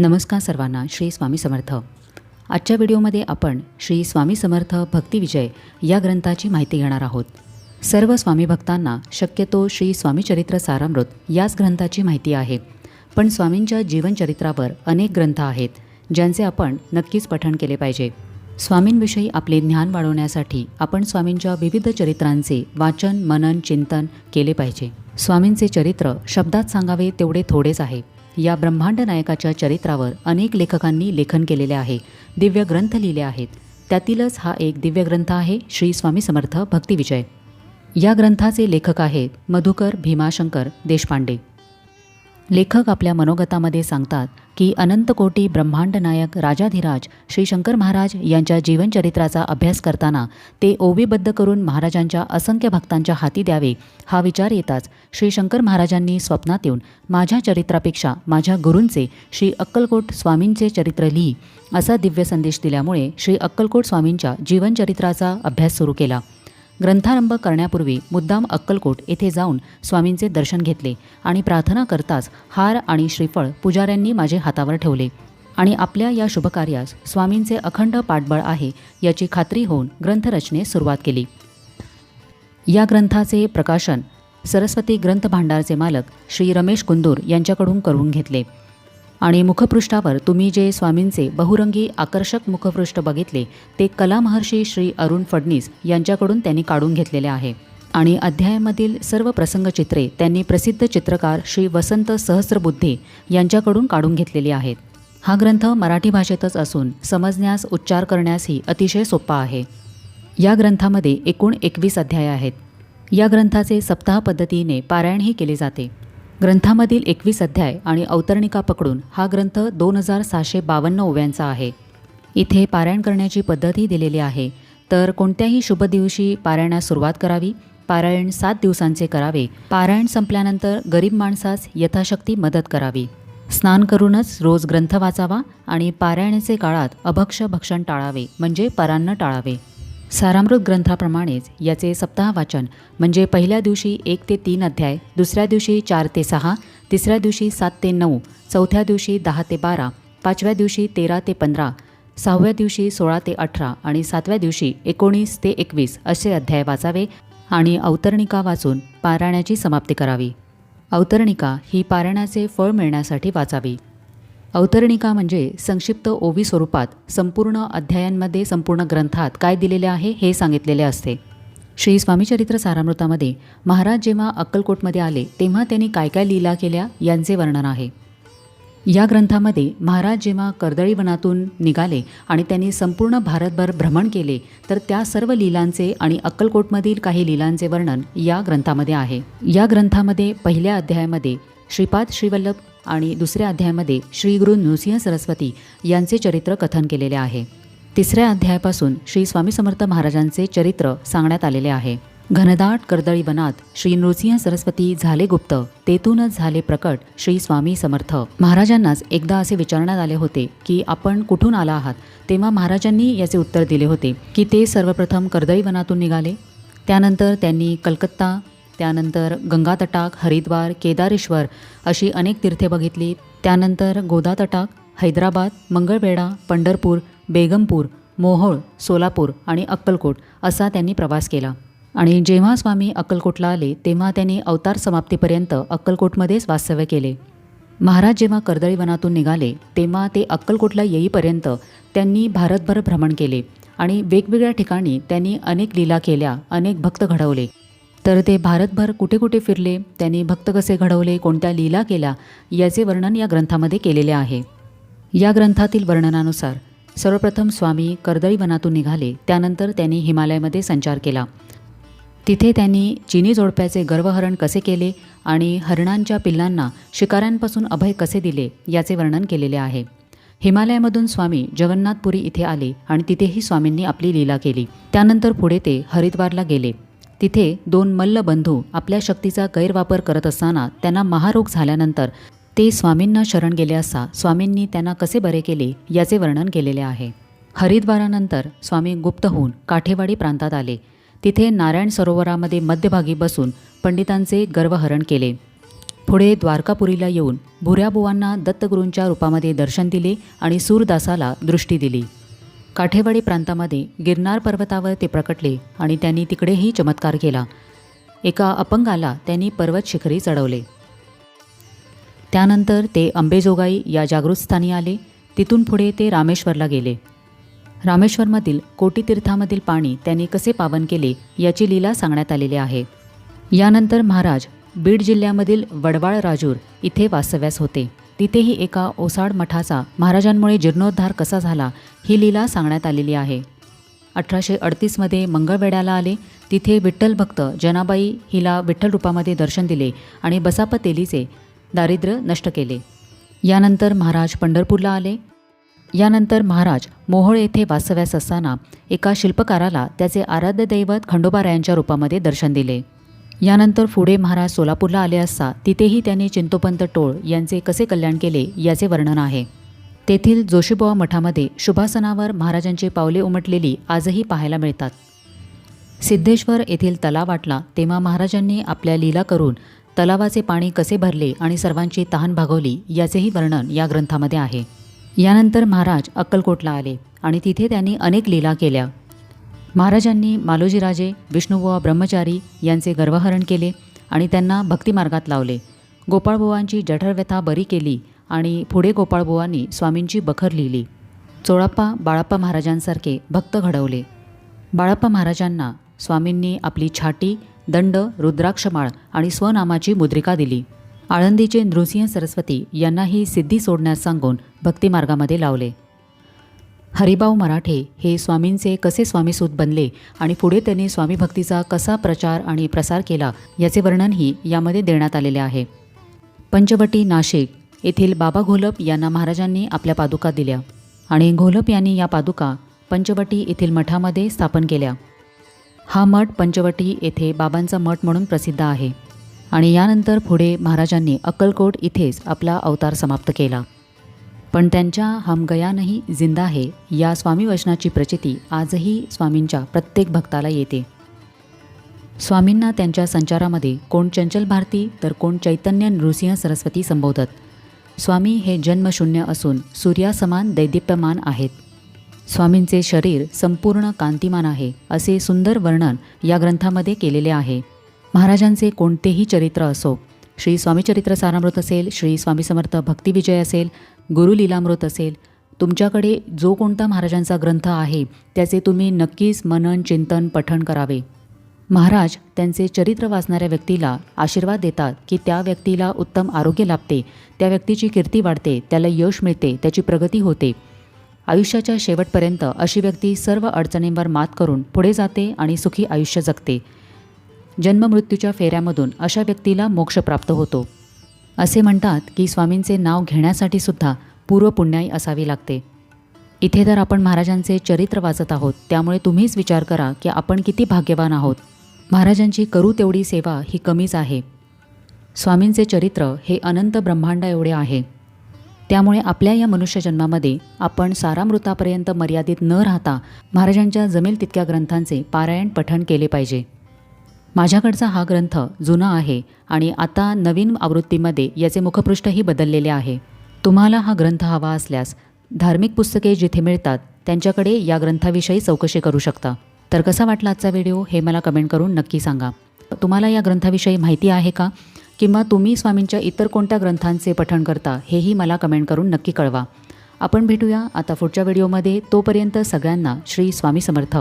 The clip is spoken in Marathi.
नमस्कार सर्वांना श्री स्वामी समर्थ. आजच्या व्हिडिओमध्ये आपण श्री स्वामी समर्थ भक्तिविजय या ग्रंथाची माहिती घेणार आहोत. सर्व स्वामी भक्तांना शक्यतो श्री स्वामीचरित्र सारामृत याच ग्रंथाची माहिती आहे. पण स्वामींच्या जीवनचरित्रावर अनेक ग्रंथ आहेत ज्यांचे आपण नक्कीच पठण केले पाहिजे. स्वामींविषयी आपले ज्ञान वाढवण्यासाठी आपण स्वामींच्या विविध चरित्रांचे वाचन मनन चिंतन केले पाहिजे. स्वामींचे चरित्र शब्दात सांगावे तेवढे थोडेच आहे. या ब्रह्मांड नायकाच्या चरित्रावर अनेक लेखकांनी लेखन केलेले आहे. दिव्य ग्रंथ लिहिले आहेत. त्यातीलच हा एक दिव्य ग्रंथ आहे. श्री स्वामी समर्थ भक्तिविजय. या ग्रंथाचे लेखक आहेत मधुकर भीमाशंकर देशपांडे. लेखक आपल्या मनोगतामध्ये सांगतात की अनंतकोटी ब्रह्मांड नायक राजाधिराज श्री शंकर महाराज यांच्या जीवनचरित्राचा अभ्यास करताना ते ओवीबद्ध करून महाराजांच्या असंख्य भक्तांच्या हाती द्यावे हा विचार येताच श्री शंकर महाराजांनी स्वप्नात येऊन माझ्या चरित्रापेक्षा माझ्या गुरूंचे श्री अक्कलकोट स्वामींचे चरित्र लिही असा दिव्य संदेश दिल्यामुळे श्री अक्कलकोट स्वामींच्या जीवनचरित्राचा अभ्यास सुरू केला. ग्रंथारंभ करण्यापूर्वी मुद्दाम अक्कलकोट येथे जाऊन स्वामींचे दर्शन घेतले आणि प्रार्थना करताच हार आणि श्रीफळ पुजाऱ्यांनी माझे हातावर ठेवले. आणि आपल्या या शुभकार्यास स्वामींचे अखंड पाठबळ आहे याची खात्री होऊन ग्रंथरचनेस सुरुवात केली. या ग्रंथाचे प्रकाशन सरस्वती ग्रंथ भांडारचे मालक श्री रमेश कुंदूर यांच्याकडून करून घेतले. आणि मुखपृष्ठावर तुम्ही जे स्वामींचे बहुरंगी आकर्षक मुखपृष्ठ बघितले ते कलामहर्षी श्री अरुण फडणीस यांच्याकडून त्यांनी काढून घेतलेले आहे. आणि अध्यायामधील सर्व प्रसंगचित्रे त्यांनी प्रसिद्ध चित्रकार श्री वसंत सहस्रबुद्धे यांच्याकडून काढून घेतलेली आहेत. हा ग्रंथ मराठी भाषेतच असून समजण्यास उच्चार करण्यासही अतिशय सोपा आहे. या ग्रंथामध्ये एकूण एकवीस अध्याय आहेत. या ग्रंथाचे सप्ताह पद्धतीने पारायणही केले जाते. ग्रंथामधील एकवीस अध्याय आणि अवतरणिका पकडून हा ग्रंथ दोन हजार सहाशे बावन्न ओव्यांचा आहे. इथे पारायण करण्याची पद्धतही दिलेली आहे. तर कोणत्याही शुभ दिवशी पारायणास सुरुवात करावी पारायण सात दिवसांचे करावे पारायण संपल्यानंतर गरीब माणसास यथाशक्ती मदत करावी. स्नान करूनच रोज ग्रंथ वाचावा आणि पारायणाचे काळात अभक्ष भक्षण टाळावे म्हणजे परान्न टाळावे. सारामृत ग्रंथाप्रमाणेच याचे सप्ताह वाचन म्हणजे पहिल्या दिवशी एक ते तीन अध्याय दुसऱ्या दिवशी चार ते सहा तिसऱ्या दिवशी सात ते नऊ चौथ्या दिवशी दहा ते बारा पाचव्या दिवशी तेरा ते पंधरा सहाव्या दिवशी सोळा ते अठरा आणि सातव्या दिवशी एकोणीस ते एकवीस असे अध्याय वाचावे आणि अवतरणिका वाचून पारायणाची समाप्ती करावी. अवतरणिका ही पारायणाचे फळ मिळण्यासाठी वाचावी. अवतरणिका म्हणजे संक्षिप्त ओवी स्वरूपात संपूर्ण अध्यायांमध्ये संपूर्ण ग्रंथात काय दिलेले आहे हे सांगितलेले असते. श्री स्वामीचरित्र सारामृतामध्ये महाराज जेव्हा अक्कलकोटमध्ये आले तेव्हा त्यांनी काय काय लीला केल्या यांचे वर्णन आहे. या ग्रंथामध्ये महाराज जेव्हा कर्दळीवनातून निघाले आणि त्यांनी संपूर्ण भारतभर भ्रमण केले तर त्या सर्व लीलांचे आणि अक्कलकोटमधील काही लीलांचे वर्णन या ग्रंथामध्ये आहे. या ग्रंथामध्ये पहिल्या अध्यायामध्ये श्रीपाद श्रीवल्लभ आणि दुसऱ्या अध्यायामध्ये श्री गुरु नृसिंह सरस्वती यांचे चरित्र कथन केलेले आहे. तिसऱ्या अध्यायापासून श्री स्वामी समर्थ महाराजांचे चरित्र सांगण्यात आलेले आहे. घनदाट कर्दळी वनात श्री नृसिंह सरस्वती झाले गुप्त तेथूनच झाले प्रकट श्री स्वामी समर्थ. महाराजांनाच एकदा असे विचारण्यात आले होते की आपण कुठून आला आहात? तेव्हा महाराजांनी याचे उत्तर दिले होते की ते सर्वप्रथम कर्दळी वनातून निघाले. त्यानंतर त्यांनी कलकत्ता त्यानंतर गंगा तटाक हरिद्वार केदारेश्वर अशी अनेक तीर्थे बघितली. त्यानंतर गोदा तटाक हैदराबाद मंगळवेढा पंढरपूर बेगमपूर मोहोळ सोलापूर आणि अक्कलकोट असा त्यांनी प्रवास केला. आणि जेव्हा स्वामी अक्कलकोटला आले तेव्हा त्यांनी अवतार समाप्तीपर्यंत अक्कलकोटमध्येच वास्तव्य केले. महाराज जेव्हा कर्दळी वनातून निघाले तेव्हा ते अक्कलकोटला येईपर्यंत त्यांनी भारतभर भ्रमण केले आणि वेगवेगळ्या ठिकाणी त्यांनी अनेक लीला केल्या अनेक भक्त घडवले. तर ते भारतभर कुठे कुठे फिरले त्यांनी भक्त कसे घडवले कोणत्या लीला केल्या याचे वर्णन या ग्रंथामध्ये केलेले आहे. या ग्रंथातील वर्णनानुसार सर्वप्रथम स्वामी कर्दळी वनातून निघाले त्यानंतर त्यांनी हिमालयामध्ये संचार केला. तिथे त्यांनी चिनी जोडप्याचे गर्वहरण कसे केले आणि हरणांच्या पिल्लांना शिकाऱ्यांपासून अभय कसे दिले याचे वर्णन केलेले आहे. हिमालयामधून स्वामी जगन्नाथपुरी इथे आले आणि तिथेही स्वामींनी आपली लीला केली. त्यानंतर पुढे ते हरिद्वारला गेले. तिथे दोन मल्लबंधू आपल्या शक्तीचा गैरवापर करत असताना त्यांना महारोग झाल्यानंतर ते स्वामींना शरण गेले असता स्वामींनी त्यांना कसे बरे केले याचे वर्णन केलेले आहे. हरिद्वारानंतर स्वामी गुप्त होऊन काठेवाडी प्रांतात आले. तिथे नारायण सरोवरामध्ये मध्यभागी बसून पंडितांचे गर्वहरण केले. पुढे द्वारकापुरीला येऊन भुऱ्याबुवांना दत्तगुरूंच्या रूपामध्ये दर्शन दिले आणि सूरदासाला दृष्टी दिली. काठेवाडी प्रांतामध्ये गिरनार पर्वतावर ते प्रकटले आणि त्यांनी तिकडेही चमत्कार केला. एका अपंगाला त्यांनी पर्वत शिखरी चढवले. त्यानंतर ते अंबेजोगाई या जागृतस्थानी आले. तिथून पुढे ते रामेश्वरला गेले. रामेश्वरमधील कोटीतीर्थामधील पाणी त्यांनी कसे पावन केले याची लीला सांगण्यात आलेली आहे. यानंतर महाराज बीड जिल्ह्यामधील वडवाळ राजूर इथे वास्तव्यास होते. तिथेही एका ओसाड मठाचा महाराजांमुळे जीर्णोद्धार कसा झाला ही लीला सांगण्यात आलेली आहे. अठराशे अडतीसमध्ये मंगळवेढ्याला आले तिथे विठ्ठल भक्त जनाबाई हिला विठ्ठल रूपामध्ये दर्शन दिले आणि बसाप तेलीचे दारिद्र्य नष्ट केले. यानंतर महाराज पंढरपूरला आले. यानंतर महाराज मोहोळ येथे वास्तव्यास असताना एका शिल्पकाराला त्याचे आराध्य दैवत खंडोबारायांच्या रूपामध्ये दर्शन दिले. यानंतर पुढे महाराज सोलापूरला आले असता तिथेही त्यांनी चिंतोपंत टोळ यांचे कसे कल्याण केले याचे वर्णन आहे. तेथील जोशीबुवा मठामध्ये शुभासनावर महाराजांची पावले उमटलेली आजही पाहायला मिळतात. सिद्धेश्वर येथील तलाव वाटला तेव्हा महाराजांनी आपल्या लीला करून तलावाचे पाणी कसे भरले आणि सर्वांची तहान भागवली याचेही वर्णन या ग्रंथामध्ये आहे. यानंतर महाराज अक्कलकोटला आले आणि तिथे त्यांनी अनेक लीला केल्या. महाराजांनी मालोजीराजे विष्णुबुवा ब्रह्मचारी यांचे गर्वहरण केले आणि त्यांना भक्तिमार्गात लावले. गोपाळबुवांची जठरव्यथा बरी केली आणि पुढे गोपाळबुवांनी स्वामींची बखर लिहिली. चोळाप्पा बाळाप्पा महाराजांसारखे भक्त घडवले. बाळाप्पा महाराजांना स्वामींनी आपली छाटी दंड रुद्राक्षमाळ आणि स्वनामाची मुद्रिका दिली. आळंदीचे नृसिंह सरस्वती यांना ही सिद्धी सोडण्यास सांगून भक्तिमार्गामध्ये लावले. हरिभाऊ मराठे हे स्वामींचे कसे स्वामीसूत बनले आणि पुढे त्यांनी स्वामी भक्तीचा कसा प्रचार आणि प्रसार केला याचे वर्णनही यामध्ये देण्यात आलेले आहे. पंचवटी नाशिक येथील बाबा घोलप यांना महाराजांनी आपल्या पादुका दिल्या आणि घोलप यांनी या पादुका पंचवटी येथील मठामध्ये स्थापन केल्या. हा मठ पंचवटी येथे बाबांचा मठ म्हणून प्रसिद्ध आहे आणि यानंतर पुढे महाराजांनी अक्कलकोट इथेच आपला अवतार समाप्त केला. पण त्यांच्या हमगयानही जिंदा आहे. या स्वामी वचनाची प्रचिती आजही स्वामींच्या प्रत्येक भक्ताला येते. स्वामींना त्यांच्या संचारामध्ये कोण चंचल भारती तर कोण चैतन्य नृसिंह सरस्वती संबोधत. स्वामी हे जन्मशून्य असून सूर्यासमान दैदिप्यमान आहेत. स्वामींचे शरीर संपूर्ण कांतिमान आहे असे सुंदर वर्णन या ग्रंथामध्ये केलेले आहे. महाराजांचे कोणतेही चरित्र असो श्री स्वामीचरित्र सारामृत असेल श्री स्वामी समर्थ भक्तिविजय असेल गुरुलीलामृत असेल. तुमच्याकडे जो कोणता महाराजांचा ग्रंथ आहे त्याचे तुम्ही नक्कीच मनन चिंतन पठण करावे. महाराज त्यांचे चरित्र वाचणाऱ्या व्यक्तीला आशीर्वाद देतात की त्या व्यक्तीला उत्तम आरोग्य लाभते त्या व्यक्तीची कीर्ती वाढते त्याला यश मिळते त्याची प्रगती होते. आयुष्याच्या शेवटपर्यंत अशी व्यक्ती सर्व अडचणींवर मात करून पुढे जाते आणि सुखी आयुष्य जगते. जन्ममृत्यूच्या फेऱ्यामधून अशा व्यक्तीला मोक्ष प्राप्त होतो. असे म्हणतात की स्वामींचे नाव घेण्यासाठी सुद्धा पूर्वपुण्याई असावी लागते. इथे तर आपण महाराजांचे चरित्र वाचत आहोत. त्यामुळे तुम्हीच विचार करा की आपण किती भाग्यवान आहोत. महाराजांची करू तेवढी सेवा ही कमीच आहे. स्वामींचे चरित्र हे अनंत ब्रह्मांडा एवढे आहे. त्यामुळे आपल्या या मनुष्यजन्मामध्ये आपण सारामृतापर्यंत मर्यादित न राहता महाराजांच्या जमेल तितक्या ग्रंथांचे पारायण पठण केले पाहिजे. माझ्याकडचा हा ग्रंथ जुना आहे आणि आता नवीन आवृत्तीमध्ये याचे मुखपृष्ठही बदललेले आहे. तुम्हाला हा ग्रंथ हवा असल्यास धार्मिक पुस्तके जिथे मिळतात त्यांच्याकडे या ग्रंथाविषयी चौकशी करू शकता. तर कसा वाटला आजचा व्हिडिओ हे मला कमेंट करून नक्की सांगा. तुम्हाला या ग्रंथाविषयी माहिती आहे का? किंवा तुम्ही स्वामींच्या इतर कोणत्या ग्रंथांचे पठण करता हेही मला कमेंट करून नक्की कळवा. आपण भेटूया आता पुढच्या व्हिडिओमध्ये. तोपर्यंत सगळ्यांना श्री स्वामी समर्थ.